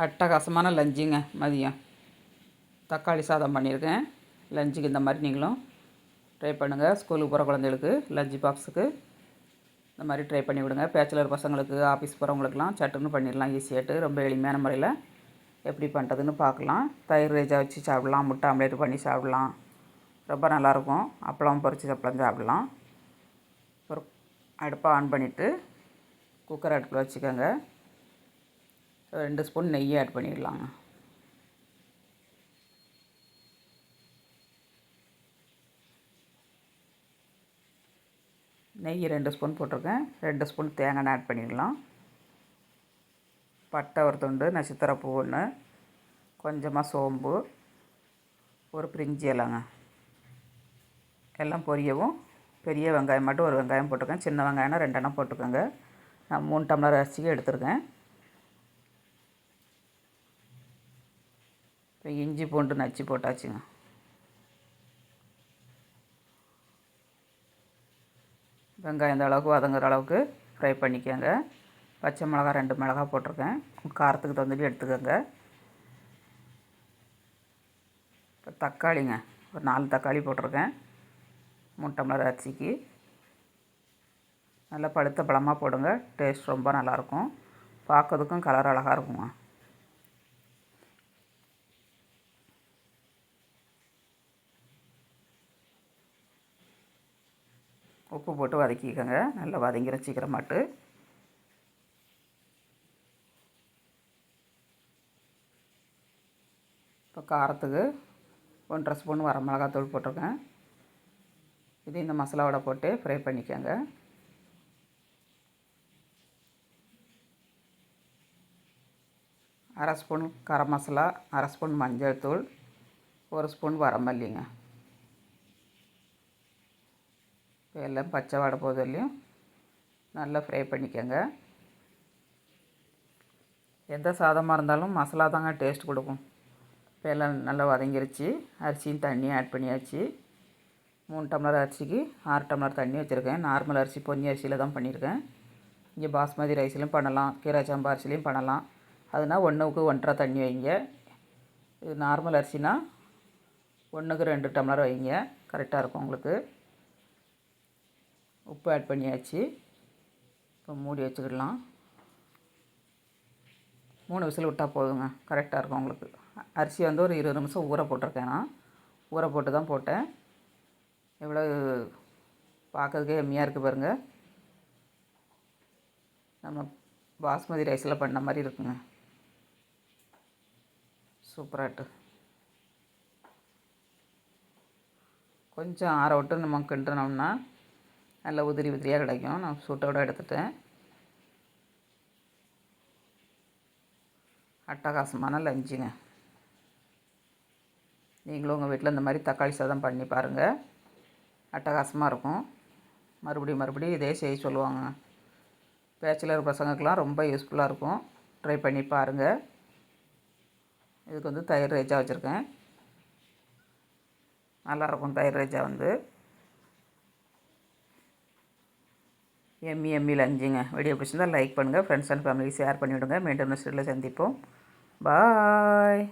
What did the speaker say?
அட்டகாசமான லஞ்சுங்க மதியம். தக்காளி சாதம் பண்ணியிருக்கேன். லஞ்சுக்கு இந்த மாதிரி நீங்களும் ட்ரை பண்ணுங்கள் ஸ்கூலுக்கு போகிற குழந்தைகளுக்கு லஞ்சு பாக்ஸுக்கு இந்த மாதிரி ட்ரை பண்ணி விடுங்க. பேச்சுலர் பசங்களுக்கு ஆஃபீஸ் போகிறவங்களுக்குலாம் சட்டுன்னு பண்ணிடலாம். ஈஸியாகிட்டு ரொம்ப எளிமையான முறையில் எப்படி பண்ணுறதுன்னு பார்க்கலாம். தயிர் ரேஜா வச்சு சாப்பிட்லாம். முட்டை ஆம்லேட் பண்ணி சாப்பிட்லாம். ரொம்ப நல்லாயிருக்கும். அப்பளம் பொரிச்சு அப்பளம் சாப்பிட்லாம். ஒரு அடுப்பை ஆன் பண்ணிவிட்டு குக்கர் அடுப்பில் வச்சுக்கோங்க. ரெண்டு ஸ்பூன் நெய் ஆட் பண்ணிடலாங்க. நெய் ரெண்டு ஸ்பூன் போட்டிருக்கேன். ரெண்டு ஸ்பூன் தேங்காய் ஆட் பண்ணிடலாம். பட்டை ஒரு துண்டு நட்சத்திர பூ ஒன்று கொஞ்சமாக சோம்பு ஒரு பிரிஞ்சி இலைங்க. எல்லாம் பொரியவும். பெரிய வெங்காயம் மட்டும் ஒரு வெங்காயம் போட்டிருக்கேன். சின்ன வெங்காயம்னா ரெண்டெண்ணம் போட்டுக்கோங்க. நான் மூணு டம்ளர் அரிசிக்கு எடுத்துருக்கேன். இப்போ இஞ்சி பூண்டு நச்சு போட்டாச்சுங்க. வெங்காயம் இந்த அளவுக்கு வதங்குற அளவுக்கு ஃப்ரை பண்ணிக்கோங்க. பச்சை மிளகா ரெண்டு மிளகா போட்டிருக்கேன். காரத்துக்கு தகுந்தபடி எடுத்துக்கோங்க. இப்போ தக்காளிங்க ஒரு நாலு தக்காளி போட்டிருக்கேன். மூணு டம்ளர் அரிசிக்கு. நல்லா பழுத்த பழமாக போடுங்க. டேஸ்ட் ரொம்ப நல்லாயிருக்கும். பார்க்கறதுக்கும் கலர் அழகாக இருக்குங்க. உப்பு போட்டு வதக்கிக்கோங்க. நல்லா வதங்கிற சீக்கிரமாட்டு இப்போ காரத்துக்கு ஒன்றரை ஸ்பூன் வர மிளகாத்தூள் போட்டிருக்கேன். இது இந்த மசாலாவோட போட்டு ஃப்ரை பண்ணிக்கோங்க. அரை ஸ்பூன் கரம் மசாலா அரை ஸ்பூன் மஞ்சள் தூள் ஒரு ஸ்பூன் வரமல்லிங்க. இப்போ எல்லாம் பச்சை வாடை போதிலையும் நல்லா ஃப்ரை பண்ணிக்கோங்க. எந்த சாதமாக இருந்தாலும் மசாலா தாங்க டேஸ்ட் கொடுக்கும். இப்போ எல்லாம் நல்லா வதங்கிருச்சு. அரிசியும் தண்ணியும் ஆட் பண்ணியாச்சு. மூணு டம்ளர் அரிசிக்கு ஆறு டம்ளர் தண்ணி வச்சுருக்கேன். நார்மல் அரிசி பொன்னி அரிசியில் தான் பண்ணியிருக்கேன். இங்கே பாஸ்மதி ரைஸ்லையும் பண்ணலாம். கீரை சம்பா அரிசிலையும் பண்ணலாம். அதுனால் ஒன்றுக்கு ஒன்றரை தண்ணி வைங்க. இது நார்மல் அரிசினா ஒன்றுக்கு ரெண்டு டம்ளர் வைங்க. கரெக்டாக இருக்கும் உங்களுக்கு. உப்பு ஆட் பண்ணியாச்சு. இப்போ மூடி வச்சுக்கிடலாம். மூணு விசில் விட்டால் போதுங்க. கரெக்டாக இருக்கும் உங்களுக்கு. அரிசி வந்து ஒரு இருபது நிமிஷம் ஊற போட்டிருக்கேன் நான். ஊற போட்டு தான் போட்டேன். எவ்வளோ பார்க்கறதுக்கே எம்மியாக இருக்குது பாருங்கள் நம்ம பாஸ்மதி ரைஸில் பண்ண மாதிரி இருக்குங்க. சூப்பராகட்டு கொஞ்சம் ஆற விட்டு நம்ம கிண்டுனோம்னா நல்லா உதிரி உதிரியாக கிடைக்கும். நான் சுட்டோடு எடுத்துட்டேன். அட்டகாசமான லஞ்சுங்க. நீங்களும் உங்கள் வீட்டில் இந்த மாதிரி தக்காளி சாதம் பண்ணி பாருங்கள் அட்டகாசமாக இருக்கும். மறுபடியும் மறுபடியும் இதே செய்ய சொல்லுவாங்க. பேச்சுலர் பசங்களுக்கெலாம் ரொம்ப யூஸ்ஃபுல்லாக இருக்கும். ட்ரை பண்ணி பாருங்கள் இதுக்கு வந்து தயிர் ரேஜா வச்சுருக்கேன். நல்லாயிருக்கும் தயிர் ரேஜா வந்து. எம்மி எம்மி லஞ்சுங்க வீடியோ பிடிச்சிருந்தால் லைக் பண்ணுங்கள் ஃப்ரெண்ட்ஸ் அண்ட் ஃபேமிலி ஷேர் பண்ணிவிடுங்க. மீண்டும் நெக்ஸ்ட்டில் சந்திப்போம். பாய்